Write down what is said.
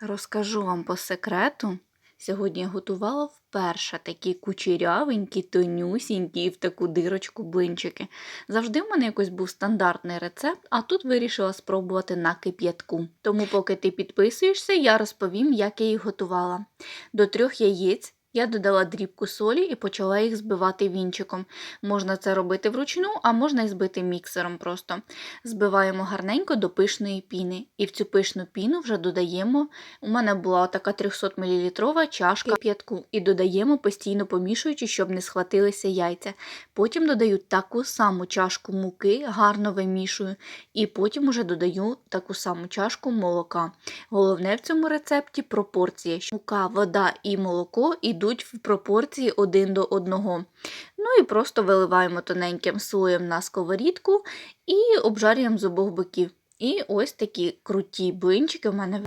Розкажу вам по секрету. Сьогодні я готувала вперше такі кучерявенькі, тонюсінькі і в таку дирочку блинчики. Завжди в мене якось був стандартний рецепт, а тут вирішила спробувати на кип'ятку. Тому, поки ти підписуєшся, я розповім, як я їх готувала. До трьох яєць я додала дрібку солі і почала їх збивати вінчиком. Можна це робити вручну, а можна і збити міксером просто. Збиваємо гарненько до пишної піни. І в цю пишну піну вже додаємо. У мене була така 300 мл чашка п'ятку. І додаємо постійно помішуючи, щоб не схватилися яйця. Потім додаю таку саму чашку муки, гарно вимішую. І потім уже додаю таку саму чашку молока. Головне в цьому рецепті пропорція. що Мука, вода і молоко йдуть в пропорції один до одного. Ну і просто виливаємо тоненьким слоєм на сковорідку і обжарюємо з обох боків. І ось такі круті блинчики в мене